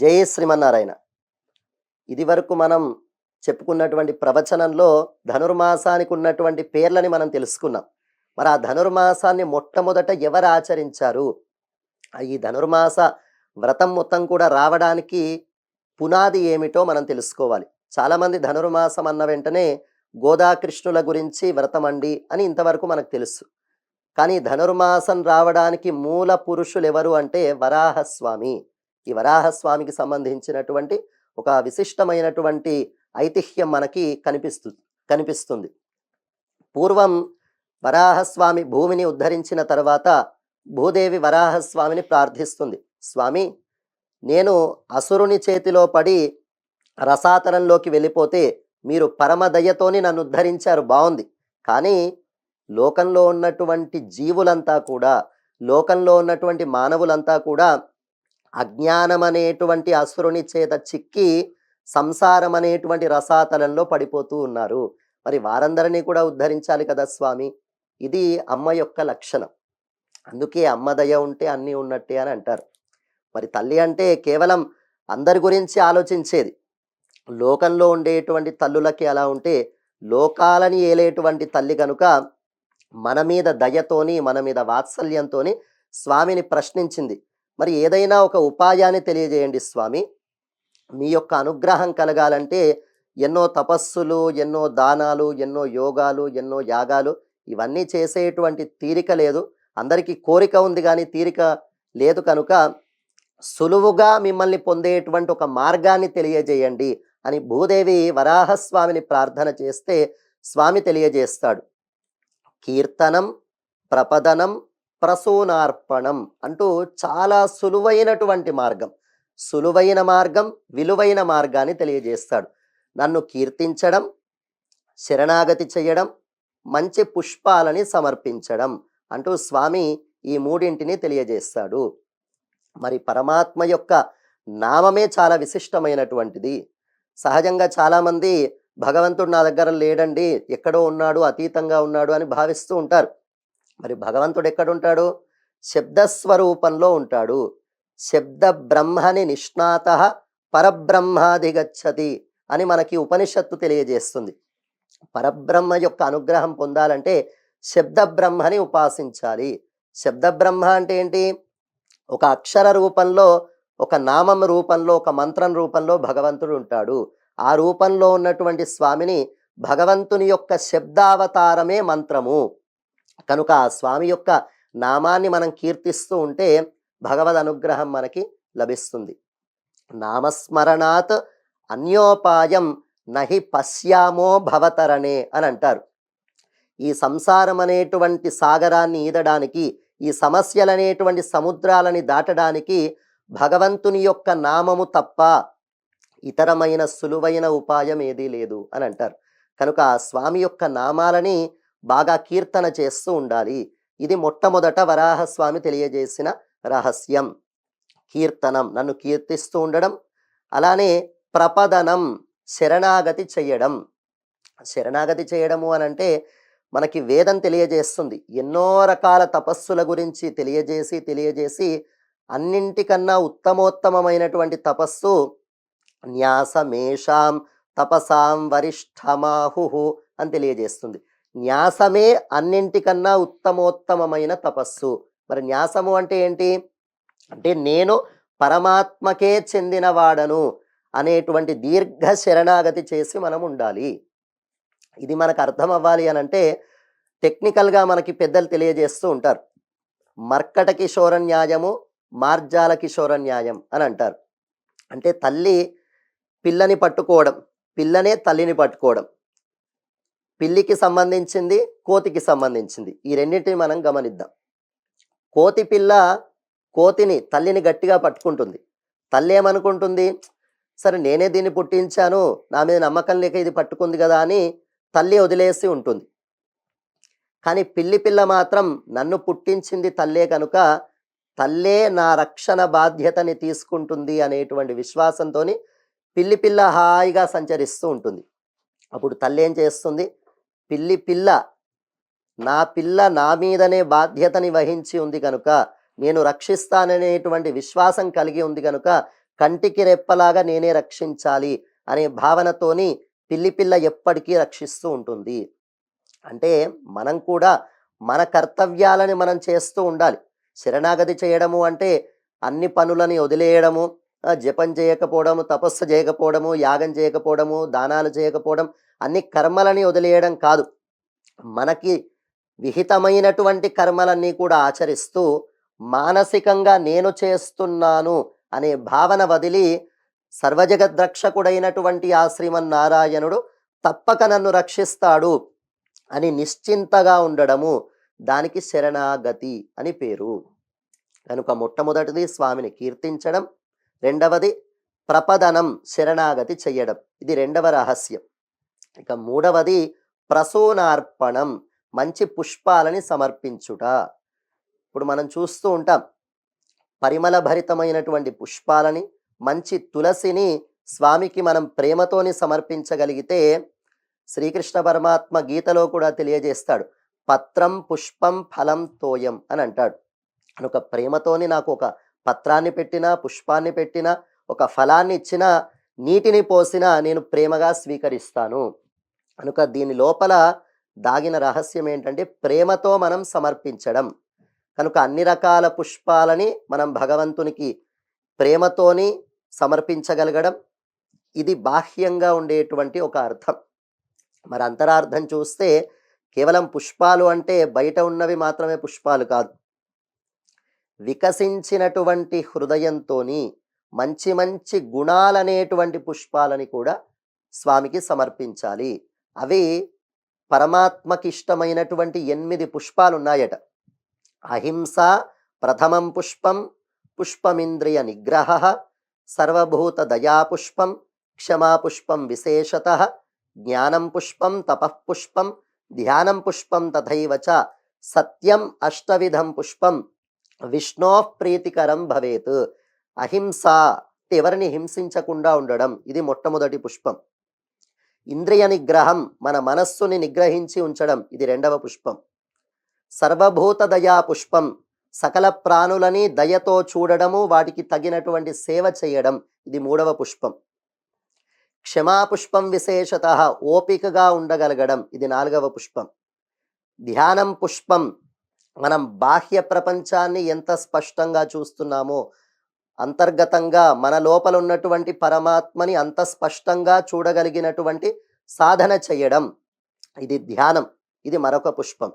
జై శ్రీమన్నారాయణ ఇది వరకు మనం చెప్పుకున్నటువంటి ప్రవచనంలో ధనుర్మాసానికి ఉన్నటువంటి పేర్లని మనం తెలుసుకున్నాం. మరి ఆ ధనుర్మాసాన్ని మొట్టమొదట ఎవరు ఆచరించారు? ఈ ధనుర్మాస వ్రతం మొత్తం కూడా రావడానికి పునాది ఏమిటో మనం తెలుసుకోవాలి. చాలామంది ధనుర్మాసం అన్న వెంటనే గోదాకృష్ణుల గురించి వ్రతం అండి అని ఇంతవరకు మనకు తెలుసు. కానీ ధనుర్మాసం రావడానికి మూల పురుషులు ఎవరు అంటే వరాహస్వామి. ఈ వరాహస్వామికి సంబంధించినటువంటి ఒక విశిష్టమైనటువంటి ఐతిహ్యం మనకి కనిపిస్తు కనిపిస్తుంది. పూర్వం వరాహస్వామి భూమిని ఉద్ధరించిన తర్వాత భూదేవి వరాహస్వామిని ప్రార్థిస్తుంది. స్వామి నేను అసురుని చేతిలో పడి రసాతలంలోకి వెళ్ళిపోతే మీరు పరమదయతోని నన్ను ఉద్ధరించారు బాగుంది కానీ లోకంలో ఉన్నటువంటి జీవులంతా కూడా లోకంలో ఉన్నటువంటి మానవులంతా కూడా అజ్ఞానం అనేటువంటి అసురుని చేత చిక్కి సంసారం అనేటువంటి రసాతలంలో పడిపోతూ ఉన్నారు. మరి వారందరినీ కూడా ఉద్ధరించాలి కదా స్వామి? ఇది అమ్మ యొక్క లక్షణం. అందుకే అమ్మ దయ ఉంటే అన్నీ ఉన్నట్టే అని అంటారు. మరి తల్లి అంటే కేవలం అందరి గురించి ఆలోచించేది. లోకంలో ఉండేటువంటి తల్లులకి అలా ఉంటే లోకాలని ఏలేటువంటి తల్లి కనుక మన మీద దయతోని మన మీద వాత్సల్యంతోని స్వామిని ప్రశ్నించింది. మరి ఏదైనా ఒక ఉపాయాన్ని తెలియజేయండి స్వామి. మీ యొక్క అనుగ్రహం కలగాలంటే ఎన్నో తపస్సులు ఎన్నో దానాలు ఎన్నో యోగాలు ఎన్నో యాగాలు ఇవన్నీ చేసేటువంటి తీరిక లేదు. అందరికీ కోరిక ఉంది కానీ తీరిక లేదు కనుక సులువుగా మిమ్మల్ని పొందేటువంటి ఒక మార్గాన్ని తెలియజేయండి అని భూదేవి వరాహస్వామిని ప్రార్థన చేస్తే స్వామి తెలియజేస్తాడు. కీర్తనం ప్రపదనం ప్రసూనార్పణం అంటూ చాలా సులువైనటువంటి మార్గం. సులువైన మార్గం విలువైన మార్గాన్ని తెలియజేస్తాడు. నన్ను కీర్తించడం శరణాగతి చేయడం మంచి పుష్పాలని సమర్పించడం అంటూ స్వామి ఈ మూడింటిని తెలియజేస్తాడు. మరి పరమాత్మ యొక్క నామమే చాలా విశిష్టమైనటువంటిది. సహజంగా చాలామంది భగవంతుడు నా దగ్గర లేడండి ఎక్కడో ఉన్నాడు అతీతంగా ఉన్నాడు అని భావిస్తూ ఉంటారు. మరి భగవంతుడు ఎక్కడుంటాడు శబ్దస్వరూపంలో ఉంటాడు. శబ్ద బ్రహ్మని నిష్ణాత పరబ్రహ్మాధిగచ్చతి అని మనకి ఉపనిషత్తు తెలియజేస్తుంది. పరబ్రహ్మ యొక్క అనుగ్రహం పొందాలంటే శబ్ద బ్రహ్మని ఉపాసించాలి. శబ్ద బ్రహ్మ అంటే ఏంటి? ఒక అక్షర రూపంలో ఒక నామం రూపంలో ఒక మంత్రం రూపంలో భగవంతుడు ఉంటాడు ఆ రూపంలో ఉన్నటువంటి స్వామిని భగవంతుని యొక్క శబ్దావతారమే మంత్రము. కనుక ఆ స్వామి యొక్క నామాన్ని మనం కీర్తిస్తూ ఉంటే భగవద్ అనుగ్రహం మనకి లభిస్తుంది. నామస్మరణాత్ అన్యోపాయం నహి పశ్యామో భవతరణే అని అంటారు. ఈ సంసారం అనేటువంటి సాగరాన్ని ఈదడానికి ఈ సమస్యలనేటువంటి సముద్రాలని దాటడానికి భగవంతుని యొక్క నామము తప్ప ఇతరమైన సులువైన ఉపాయం ఏదీ లేదు అని అంటారు. కనుక ఆ స్వామి యొక్క నామాలని బాగా కీర్తన చేస్తూ ఉండాలి. ఇది మొట్టమొదట వరాహస్వామి తెలియజేసిన రహస్యం. కీర్తనం నన్ను కీర్తిస్తూ ఉండడం అలానే ప్రపదనం శరణాగతి చేయడం. శరణాగతి చేయడము అని అంటే మనకి వేదం తెలియజేస్తుంది. ఎన్నో రకాల తపస్సుల గురించి తెలియజేసి తెలియజేసి అన్నింటికన్నా ఉత్తమోత్తమమైనటువంటి తపస్సు న్యాసమేషాం తపసాం వరిష్ఠమాహు అని తెలియజేస్తుంది. న్యాసమే అన్నింటికన్నా ఉత్తమోత్తమమైన తపస్సు. మరి న్యాసము అంటే ఏంటి? అంటే నేను పరమాత్మకే చెందినవాడను అనేటువంటి దీర్ఘ శరణాగతి చేసి మనం ఉండాలి ఇది మనకు అర్థం అవ్వాలి అని అంటే టెక్నికల్గా మనకి పెద్దలు తెలియజేస్తూ ఉంటారు. మర్కట కిశోర న్యాయము మార్జాల కిషోర న్యాయం అని అంటారు. అంటే తల్లి పిల్లని పట్టుకోవడం పిల్లనే తల్లిని పట్టుకోవడం. పిల్లికి సంబంధించింది కోతికి సంబంధించింది. ఈ రెండింటిని మనం గమనిద్దాం. కోతి పిల్ల కోతిని తల్లిని గట్టిగా పట్టుకుంటుంది. తల్లి ఏమనుకుంటుంది? సరే నేనే దీన్ని పుట్టించాను నా మీద నమ్మకం లేక ఇది పట్టుకుంది కదా అని తల్లి వదిలేసి ఉంటుంది. కానీ పిల్లి పిల్ల మాత్రం నన్ను పుట్టించింది తల్లే కనుక తల్లే నా రక్షణ బాధ్యతని తీసుకుంటుంది అనేటువంటి విశ్వాసంతో పిల్లి పిల్ల హాయిగా సంచరిస్తూ ఉంటుంది. అప్పుడు తల్లి ఏం చేస్తుంది? పిల్లి పిల్ల నా పిల్ల నా మీదనే బాధ్యతని వహించి ఉంది కనుక నేను రక్షిస్తాననేటువంటి విశ్వాసం కలిగి ఉంది కనుక కంటికి రెప్పలాగా నేనే రక్షించాలి అనే భావనతోని పిల్లి పిల్ల ఎప్పటికీ రక్షిస్తూ ఉంటుంది. అంటే మనం కూడా మన కర్తవ్యాలని మనం చేస్తూ ఉండాలి. శరణాగతి చేయడము అంటే అన్ని పనులని వదిలేయడము జపం చేయకపోవడము తపస్సు చేయకపోవడము యాగం చేయకపోవడము దానాలు చేయకపోవడం అన్ని కర్మలని వదిలేయడం కాదు. మనకి విహితమైనటువంటి కర్మలన్నీ కూడా ఆచరిస్తూ మానసికంగా నేను చేస్తున్నాను అనే భావన వదిలి సర్వజగద్రక్షకుడైనటువంటి ఆ శ్రీమన్నారాయణుడు తప్పక నన్ను రక్షిస్తాడు అని నిశ్చింతగా ఉండడము దానికి శరణాగతి అని పేరు. కనుక మొట్టమొదటిది స్వామిని కీర్తించడం రెండవది ప్రపదనం శరణాగతి చెయ్యడం. ఇది రెండవ రహస్యం. ఇక మూడవది ప్రసూనార్పణం మంచి పుష్పాలని సమర్పించుట. ఇప్పుడు మనం చూస్తూ ఉంటాం పరిమళ భరితమైనటువంటి పుష్పాలని మంచి తులసిని స్వామికి మనం ప్రేమతోని సమర్పించగలిగితే శ్రీకృష్ణ పరమాత్మ గీతలో కూడా తెలియజేస్తాడు పత్రం పుష్పం ఫలం తోయం అని అంటాడు. ఒక ప్రేమతోని నాకు ఒక పత్రాన్ని పెట్టినా పుష్పాన్ని పెట్టినా ఒక ఫలాన్ని ఇచ్చినా నీటిని పోసినా నేను ప్రేమగా స్వీకరిస్తాను. కనుక దీని లోపల దాగిన రహస్యం ఏంటంటే ప్రేమతో మనం సమర్పించడం. కనుక అన్ని రకాల పుష్పాలని మనం భగవంతునికి ప్రేమతోని సమర్పించగలగడం. ఇది బాహ్యంగా ఉండేటువంటి ఒక అర్థం. మరి అంతరార్థం చూస్తే కేవలం పుష్పాలు అంటే బయట ఉన్నవి మాత్రమే పుష్పాలు కాదు. వికసించినటువంటి హృదయంతోని మంచి మంచి గుణాలనేటువంటి పుష్పాలని కూడా స్వామికి సమర్పించాలి. అవి పరమాత్మకిష్టమైనటువంటి ఎనిమిది పుష్పాలు ఉన్నాయట అహింస ప్రథమం పుష్పం పుష్పమింద్రియ నిగ్రహ సర్వభూత దయాపుష్పం క్షమాపుష్పం విశేషత జ్ఞానం పుష్పం తపఃపుష్పం ధ్యానం పుష్పం తథైవ చ సత్యం అష్టవిధం పుష్పం విష్ణో ప్రీతికరం భవేత్. అహింస ఎవరిని హింసించకుండా ఉండడం ఇది మొట్టమొదటి పుష్పం. ఇంద్రియ నిగ్రహం మన మనస్సుని నిగ్రహించి ఉంచడం ఇది రెండవ పుష్పం. సర్వభూత దయా పుష్పం సకల ప్రాణులని దయతో చూడడము వాటికి తగినటువంటి సేవ చేయడం ఇది మూడవ పుష్పం. క్షమాపుష్పం విశేషత ఓపికగా ఉండగలగడం ఇది నాలుగవ పుష్పం. ధ్యానం పుష్పం మనం బాహ్య ప్రపంచాన్ని ఎంత స్పష్టంగా చూస్తున్నామో అంతర్గతంగా మన లోపల ఉన్నటువంటి పరమాత్మని అంత స్పష్టంగా చూడగలిగినటువంటి సాధన చేయడం ఇది ధ్యానం. ఇది మరొక పుష్పం.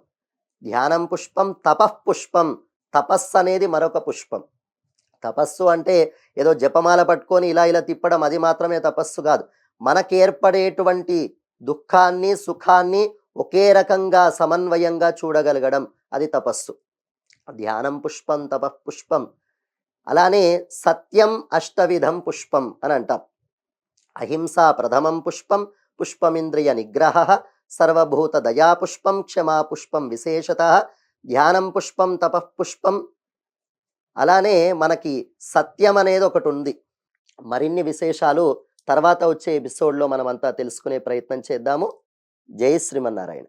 ధ్యానం పుష్పం తపః పుష్పం తపస్సు అనేది మరొక పుష్పం. తపస్సు అంటే ఏదో జపమాల పట్టుకొని ఇలా ఇలా తిప్పడం అది మాత్రమే తపస్సు కాదు. మనకి ఏర్పడేటువంటి దుఃఖాన్ని సుఖాన్ని ఒకే రకంగా సమన్వయంగా చూడగలగడం అది తపస్సు. ధ్యానం పుష్పం తపః పుష్పం అలానే సత్యం అష్టవిధం పుష్పం అని అంటాం. అహింస ప్రథమం పుష్పం పుష్పమింద్రియ నిగ్రహ సర్వభూత దయా పుష్పం క్షమా పుష్పం విశేషత ధ్యానం పుష్పం తపఃపుష్పం అలానే మనకి సత్యం అనేది ఒకటి ఉంది. మరిన్ని విశేషాలు తర్వాత వచ్చే ఎపిసోడ్లో మనం అంతా తెలుసుకునే ప్రయత్నం చేద్దాము. జై శ్రీమన్నారాయణ.